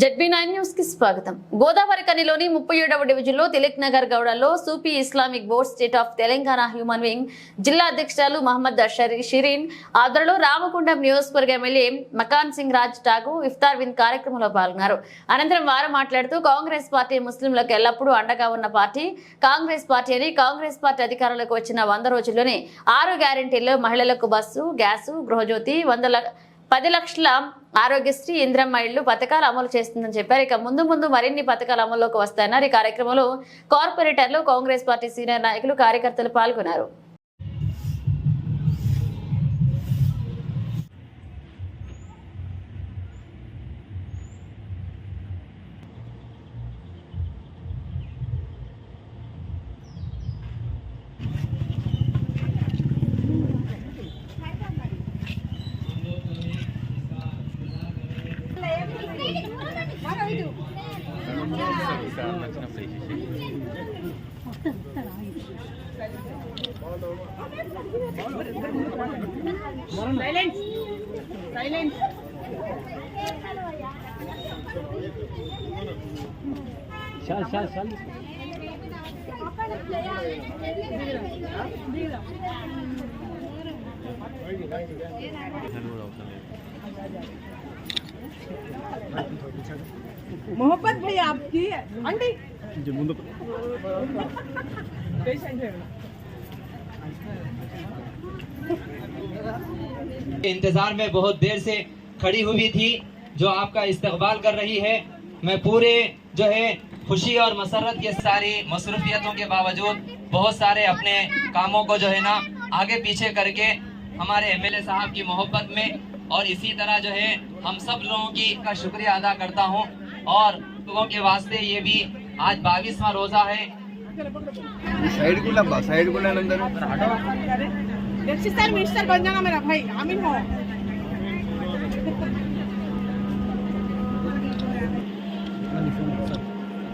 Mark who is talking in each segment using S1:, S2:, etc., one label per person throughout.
S1: ZB nine న్యూస్కి స్వాగతం. గోదావరి కనిలోని ముప్పై ఏడవ డివిజన్లో Tilak Nagar గౌడలో Sufi Islamic board state of Telangana human wing జిల్లా అధ్యక్షురాలు మహమ్మద్ అషరీ షిరీన్ ఆధ్వర్యంలో రామకుండం నియోజకవర్గ ఎమ్మెల్యే మకాన్ సింగ్ రాజ్ ఠాగూ ఇఫ్తార్ వింద్ కార్యక్రమంలో పాల్గొన్నారు. అనంతరం వారు మాట్లాడుతూ కాంగ్రెస్ పార్టీ ముస్లింలకు ఎల్లప్పుడూ అండగా ఉన్న పార్టీ. కాంగ్రెస్ పార్టీ అని కాంగ్రెస్ పార్టీ అధికారంలోకి వచ్చిన వంద రోజుల్లోనే ఆరు గ్యారెంటీల్లో మహిళలకు బస్సు గ్యాసు గృహజ్యోతి వందల పది లక్షల ఆరోగ్యశ్రీ ఇంద్రమ్మ ఇళ్ళు పథకాలు అమలు చేస్తుందని చెప్పారు. ఇక ముందు ముందు మరిన్ని పథకాలు అమల్లోకి వస్తాయన్నారు. ఈ కార్యక్రమంలో కార్పొరేటర్లు కాంగ్రెస్ పార్టీ సీనియర్ నాయకులు కార్యకర్తలు పాల్గొన్నారు.
S2: मोहब्बत भाई आपकी है। आंटी
S3: मुझे मुँह
S2: पेशेंट है
S4: इंतज़ार में बहुत देर से खड़ी हुई थी, जो आपका इस्तकबाल कर रही है। मैं पूरे, जो है, खुशी और मसरत के सारी मसरूफियतों के बावजूद बहुत सारे अपने कामों को जो है ना आगे पीछे करके हमारे एमएलए साहब की मोहब्बत में और इसी तरह जो है हम सब लोगों की का शुक्रिया अदा करता हूँ। और लोगों के वास्ते ये भी आज बाईसवा रोजा है।
S5: साइड को ना साइड को
S2: ना अंदर रक्षित सर मिनिस्टर बन जाना मेरा भाई आमिर हो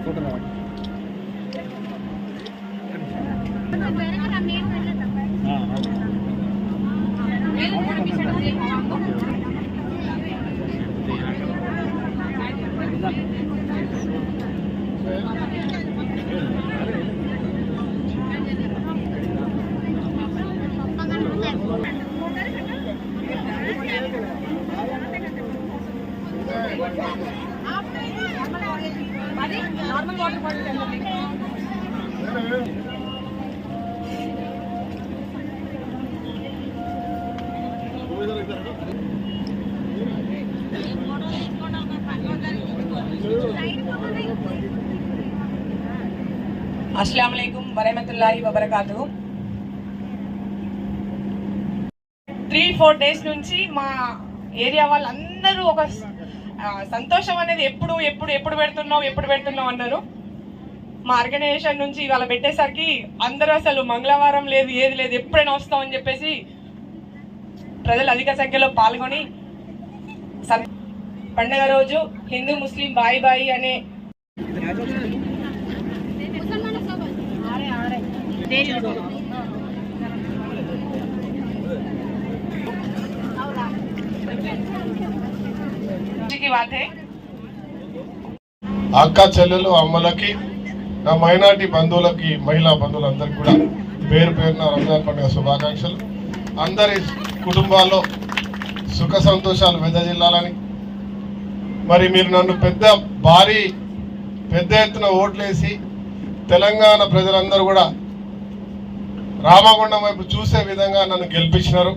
S3: फोटो ना हां हां
S2: నార్మల్ వాటర్ బాటిల్ అస్సలం వరహమతుల్లాహి వబర్కాతు త్రీ ఫోర్ డేస్ నుంచి మా ఏరియా వాళ్ళందరూ ఒక సంతోషం అనేది ఎప్పుడు ఎప్పుడు ఎప్పుడు పెడుతున్నావు ఎప్పుడు పెడుతున్నావు అన్నారు మా ఆర్గనైజేషన్ నుంచి ఇవాళ పెట్టేసరికి అందరూ అసలు మంగళవారం లేదు ఏది లేదు ఎప్పుడైనా వస్తాం అని చెప్పేసి ప్రజలు అధిక సంఖ్యలో పాల్గొని పండగ రోజు హిందూ ముస్లిం బాయి బాయి అనే Thank you.
S6: అక్క చెల్లెలు అమ్మలకి నా మైనార్టీ బంధువులకి మహిళా బంధువులందరికీ కూడా పేరు పేరున రంజాన్ పండుగ శుభాకాంక్షలు. అందరి కుటుంబాల్లో సుఖ సంతోషాలు వెదజిల్లాలని. మరి మీరు నన్ను పెద్ద భారీ పెద్ద ఎత్తున ఓట్లేసి తెలంగాణ ప్రజలందరూ కూడా రామగుండం వైపు చూసే విధంగా నన్ను గెలిపించినారు.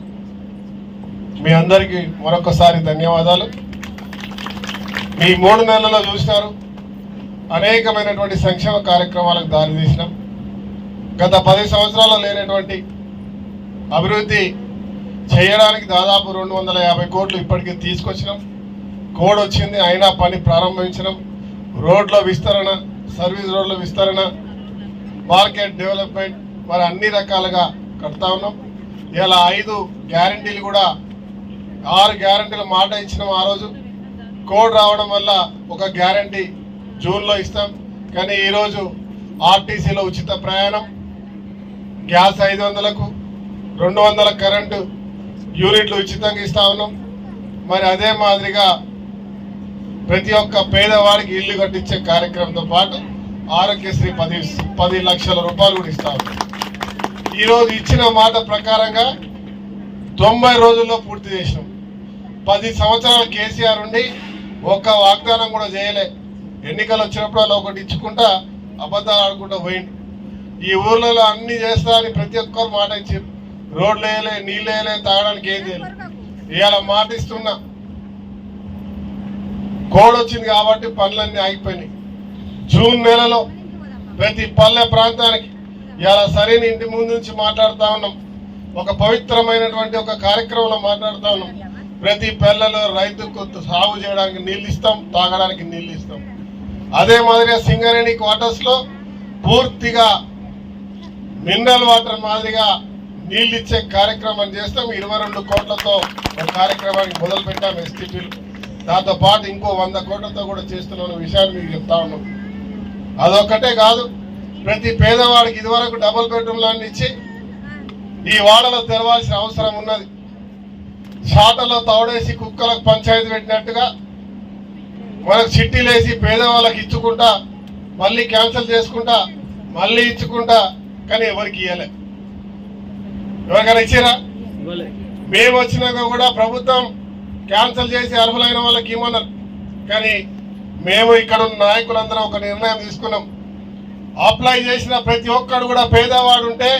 S6: మీ అందరికీ మరొకసారి ధన్యవాదాలు. ఈ మూడు నెలల్లో చూసినారు. అనేకమైనటువంటి సంక్షేమ కార్యక్రమాలకు దారితీసినాం గత పది సంవత్సరాల్లో లేనటువంటి అభివృద్ధి చేయడానికి దాదాపు రెండు వందల యాభై కోట్లు ఇప్పటికే తీసుకొచ్చినాం. కోడ్ వచ్చింది అయినా పని ప్రారంభించడం రోడ్ల విస్తరణ సర్వీస్ రోడ్ల విస్తరణ మార్కెట్ డెవలప్మెంట్ మరి అన్ని రకాలుగా కడతా ఉన్నాం. ఇలా ఐదు గ్యారంటీలు కూడా ఆరు గ్యారంటీలు మాట ఇచ్చినాం ఆ రోజు. కోడ్ రావడం వల్ల ఒక గ్యారంటీ జూన్లో ఇస్తాం. కానీ ఈరోజు ఆర్టీసీలో ఉచిత ప్రయాణం గ్యాస్ ఐదు వందలకు రెండు వందల కరెంటు యూనిట్లు ఉచితంగా ఇస్తా ఉన్నాం. మరి అదే మాదిరిగా ప్రతి ఒక్క పేదవాడికి ఇల్లు కట్టించే కార్యక్రమంతో పాటు ఆరోగ్యశ్రీ పది పది లక్షల రూపాయలు కూడా ఇస్తాం ఈరోజు ఇచ్చిన మాట ప్రకారంగా తొంభై రోజుల్లో పూర్తి చేసినాం. పది సంవత్సరాలు కేసీఆర్ ఉండి ఒక్క వాగ్దానం కూడా చేయలే. ఎన్నికలు వచ్చినప్పుడు అలా ఒకటి ఇచ్చుకుంటా అబద్ధాలు ఆడుకుంటా పోయింది ఈ ఊర్లలో అన్ని చేస్తా అని ప్రతి ఒక్కరు మాట ఇచ్చారు రోడ్లు వేయలే నీళ్ళు వేయలే తాగడానికి ఏం చేయలేదు ఇవాళ మాట ఇస్తున్నా కోడ్ వచ్చింది కాబట్టి పనులన్నీ ఆగిపోయినాయి. జూన్ నెలలో ప్రతి పల్లె ప్రాంతానికి ఇవాళ సరైన ఇంటి ముందు నుంచి మాట్లాడుతా ఉన్నాం. ఒక పవిత్రమైనటువంటి ఒక కార్యక్రమంలో మాట్లాడుతా ఉన్నాం. ప్రతి పిల్లలు రైతుకు సాగు చేయడానికి నీళ్ళు ఇస్తాం తాగడానికి నీళ్ళు ఇస్తాం అదే మాదిరిగా సింగరేణి క్వార్టర్స్లో పూర్తిగా మినరల్ వాటర్ మాదిరిగా నీళ్ళు ఇచ్చే కార్యక్రమం చేస్తాం. ఇరవై రెండు కోట్లతో ఒక కార్యక్రమానికి మొదలు పెట్టాం ఎస్టీపీలు. దాంతో పాటు ఇంకో వంద కోట్లతో కూడా చేస్తున్న విషయాన్ని మీకు చెప్తా ఉన్నాం. అదొక్కటే కాదు ప్రతి పేదవాడికి ఇదివరకు డబుల్ బెడ్రూమ్ లాంటి ఇచ్చి ఈ వాడలో తెరవాల్సిన అవసరం ఉన్నది. షాటలో తౌడేసి కుక్కలకు పంచాయతీ పెట్టినట్టుగా మనకు చిట్టీలేసి పేదవాళ్ళకి ఇచ్చుకుంటా మళ్ళీ క్యాన్సిల్ చేసుకుంటా మళ్ళీ ఇచ్చుకుంటా కానీ ఎవరికి ఇవ్వలే ఎవరికైనా ఇచ్చారా? మేము వచ్చినాక కూడా ప్రభుత్వం క్యాన్సిల్ చేసి అర్హులైన వాళ్ళకి ఇవ్వమన్నారు కానీ మేము ఇక్కడ ఉన్న నాయకులందరం ఒక నిర్ణయం తీసుకున్నాం. అప్లై చేసిన ప్రతి ఒక్కడు కూడా పేదవాడు ఉంటే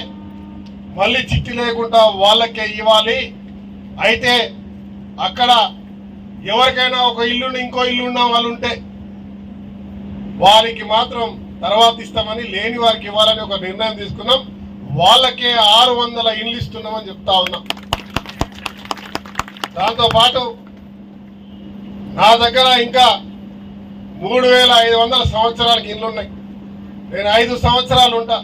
S6: మళ్ళీ చిట్టి లేకుండా వాళ్ళకే ఇవ్వాలి. అయితే అక్కడ ఎవరికైనా ఒక ఇల్లు ఇంకో ఇల్లు ఉన్న వాళ్ళు ఉంటే వారికి మాత్రం తర్వాత ఇస్తామని లేని వారికి ఇవ్వాలని ఒక నిర్ణయం తీసుకున్నాం. వాళ్ళకే ఆరు వందల ఇల్లు ఇస్తున్నామని చెప్తా ఉన్నాం. దాంతోపాటు నా దగ్గర ఇంకా మూడు వేల ఐదు వందల సంవత్సరాలకి ఇల్లు ఉన్నాయి. నేను ఐదు సంవత్సరాలు ఉంటా.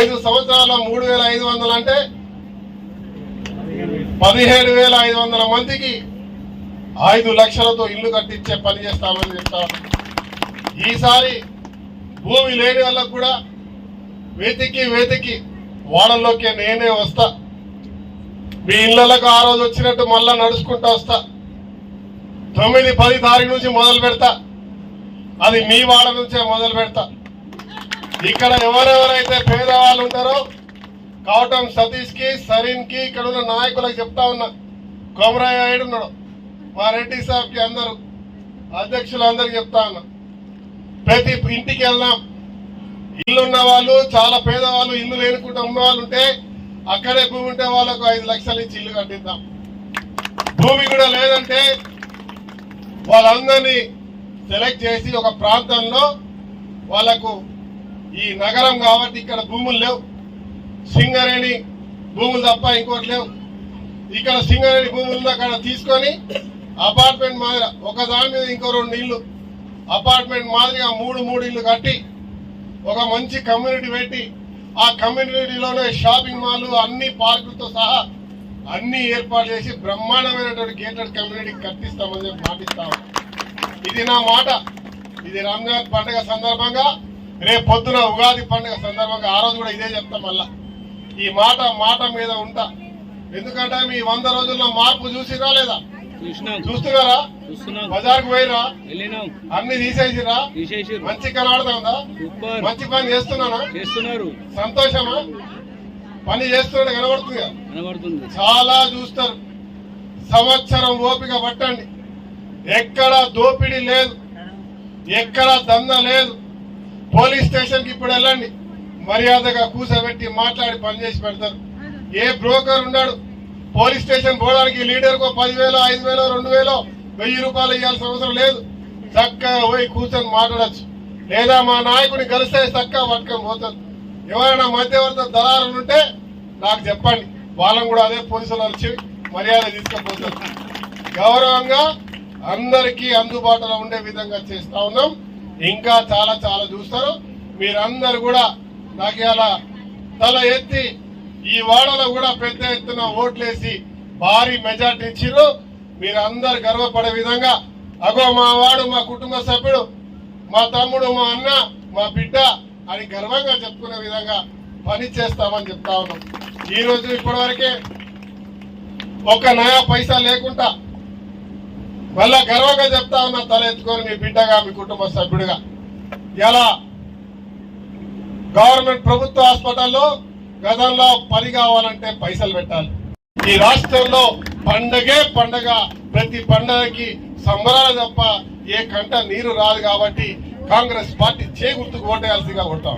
S6: ఐదు సంవత్సరాల మూడు వేల ఐదు వందలు అంటే పదిహేడు వేల ఐదు వందల మందికి ఐదు లక్షలతో ఇల్లు కట్టించే పని చేస్తామని చెప్తా ఈసారి భూమి లేని వాళ్ళకు కూడా వెతికి వెతికి వాళ్ళలోకి నేనే వస్తా. మీ ఇళ్ళకు ఆ రోజు వచ్చినట్టు మళ్ళా నడుచుకుంటూ వస్తా. తొమ్మిది పది తారీఖు నుంచి మొదలు పెడతా. అది మీ వాడ నుంచే మొదలు పెడతా. ఇక్కడ ఎవరెవరైతే పేదవాళ్ళు ఉంటారో కావటం సతీష్కి సరీన్కి ఇక్కడ ఉన్న నాయకులకు చెప్తా ఉన్నా. కొమరాయ నాయుడు ఉన్నాడు. మా రెడ్డి సాబ్కి అందరూ అధ్యక్షులు చెప్తా ఉన్నా. ప్రతి ఇంటికి వెళ్దాం. ఇల్లు ఉన్న వాళ్ళు చాలా పేదవాళ్ళు ఇల్లు లేనుకుంటా ఉన్న వాళ్ళు ఉంటే అక్కడే భూమి ఉంటే వాళ్ళకు ఐదు లక్షలు ఇచ్చి ఇల్లు కట్టిద్దాం. భూమి కూడా లేదంటే వాళ్ళందరినీ సెలెక్ట్ చేసి ఒక ప్రాంతంలో వాళ్ళకు ఈ నగరం కాబట్టి ఇక్కడ భూములు లేవు. సింగరేణి భూములు తప్ప ఇంకోటి లేవు. ఇక్కడ సింగరేణి భూములు అక్కడ తీసుకొని అపార్ట్మెంట్ మాదిరి ఒక దాని మీద ఇంకో రెండు ఇల్లు. అపార్ట్మెంట్ మాదిరిగా మూడు మూడు ఇల్లు కట్టి ఒక మంచి కమ్యూనిటీ పెట్టి ఆ కమ్యూనిటీలోనే షాపింగ్ మాల్ అన్ని పార్కులతో సహా అన్ని ఏర్పాటు చేసి బ్రహ్మాండమైనటువంటి గేటెడ్ కమ్యూనిటీ కట్టిస్తామని చెప్పి మాటిస్తాము ఇది నా మాట. ఇది రంజాన్ పండుగ సందర్భంగా రేపు పొద్దున ఉగాది పండుగ సందర్భంగా ఆ రోజు కూడా ఇదే చెప్తాం మళ్ళా. ఈ మాట మాట మీద ఉంటా. ఎందుకంటే మీ వంద రోజుల్లో మార్పు చూసిరా లేదా చూస్తున్నారా?
S3: చూస్తున్నాం.
S6: బజార్కు పోయిరా? అన్ని తీసేసిరా? మంచి కనబడుతుందా మంచి పని చేస్తున్నానా?
S3: చేస్తున్నారు.
S6: సంతోషమా? పని చేస్తున్నాడు
S3: కనబడుతుంది?
S6: చాలా చూస్తారు. సంవత్సరం ఓపిక పట్టండి. ఎక్కడ దోపిడీ లేదు. ఎక్కడ దంద లేదు. పోలీస్ స్టేషన్కి ఇప్పుడు వెళ్ళండి. మర్యాదగా కూర్చోబెట్టి మాట్లాడి పనిచేసి పెడతారు. ఏ బ్రోకర్ ఉన్నాడు? పోలీస్ స్టేషన్ పోవడానికి లీడర్ కో పదివేలు ఐదు వేలో రెండు వేలో వెయ్యి రూపాయలు ఇవ్వాల్సిన అవసరం లేదు. చక్కగా పోయి కూర్చొని మాట్లాడచ్చు. లేదా మా నాయకుని కలిస్తే చక్కగా పట్టుకొని పోతారు. ఎవరైనా మధ్యవర్త దళారులు ఉంటే నాకు చెప్పండి. వాళ్ళని కూడా అదే పోలీసులు వచ్చి మర్యాద తీసుకుపోతారు. గౌరవంగా అందరికీ అందుబాటులో ఉండే విధంగా చేస్తా ఉన్నాం. ఇంకా చాలా చాలా చూస్తారు. మీరందరూ కూడా నాకు తల ఎత్తి ఈ వాడలో కూడా పెద్ద ఎత్తున ఓట్లేసి భారీ మెజార్టీ ఇచ్చిర్రు. మీరందరు గర్వపడే విధంగా అగో మా వాడు మా కుటుంబ సభ్యుడు మా తమ్ముడు మా అన్న మా బిడ్డ అని గర్వంగా చెప్పుకునే విధంగా పని చేస్తామని చెప్తా ఉన్నాం. ఈరోజు ఇప్పటివరకే ఒక నయా పైసా లేకుండా మళ్ళా గర్వంగా చెప్తా ఉన్నా తల ఎత్తుకొని మీ బిడ్డగా మీ కుటుంబ సభ్యుడిగా. ఎలా గవర్నమెంట్ ప్రభుత్వ హాస్పిటల్లో గతంలో పని కావాలంటే పైసలు పెట్టాలి. ఈ రాష్ట్రంలో పండగే పండగ ప్రతి పండగకి సంబరాలు తప్ప ఏ కంట నీరు రాదు కాబట్టి కాంగ్రెస్ పార్టీ చేకూర్తుకు ఓటేయాల్సిగా ఉంటాం